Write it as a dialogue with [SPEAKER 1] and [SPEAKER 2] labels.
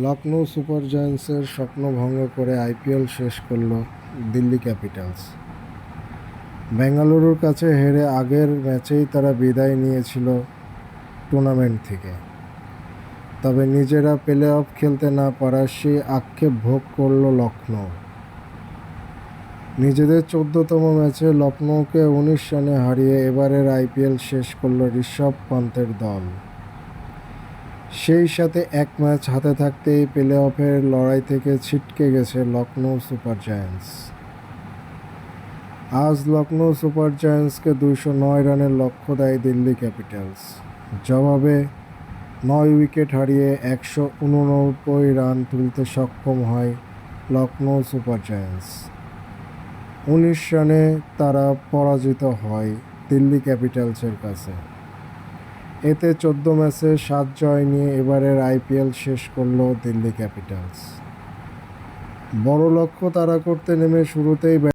[SPEAKER 1] Lucknow super জায়ান্টসের স্বপ্ন ভঙ্গ করে আইপিএল শেষ করল দিল্লি ক্যাপিটালস। বেঙ্গালুরুর কাছে হেরে আগের ম্যাচেই তারা বিদায় নিয়েছিল টুর্নামেন্ট থেকে। তবে নিজেরা প্লে অফ খেলতে না পারার সেই আক্ষেপ ভোগ করল লখনৌ নিজেদের চোদ্দতম ম্যাচে লখনৌকে উনিশ রানে হারিয়ে এবারের আইপিএল শেষ করল ঋষভ পান্তের দল। সেই সাথে এক ম্যাচ হাতে থাকতেই প্লে অফের লড়াই থেকে ছিটকে গেছে লখনৌ সুপার জায়ান্টস। আজ লখনৌ সুপার জায়ান্টসকে দুশো নয় রানের লক্ষ্য দেয় দিল্লি ক্যাপিটালস। জবাবে নয় উইকেট হারিয়ে একশো উননব্বই রান তুলতে সক্ষম হয় লখনৌ সুপার জায়ান্টস। উনিশ রানে তারা পরাজিত হয় দিল্লি ক্যাপিটালসের কাছে। এতে চোদ্দ ম্যাচে সাত জয় নিয়ে এবারের আইপিএল শেষ করল দিল্লি ক্যাপিটালস। বড় লক্ষ্য তারা করতে নেমে শুরুতেই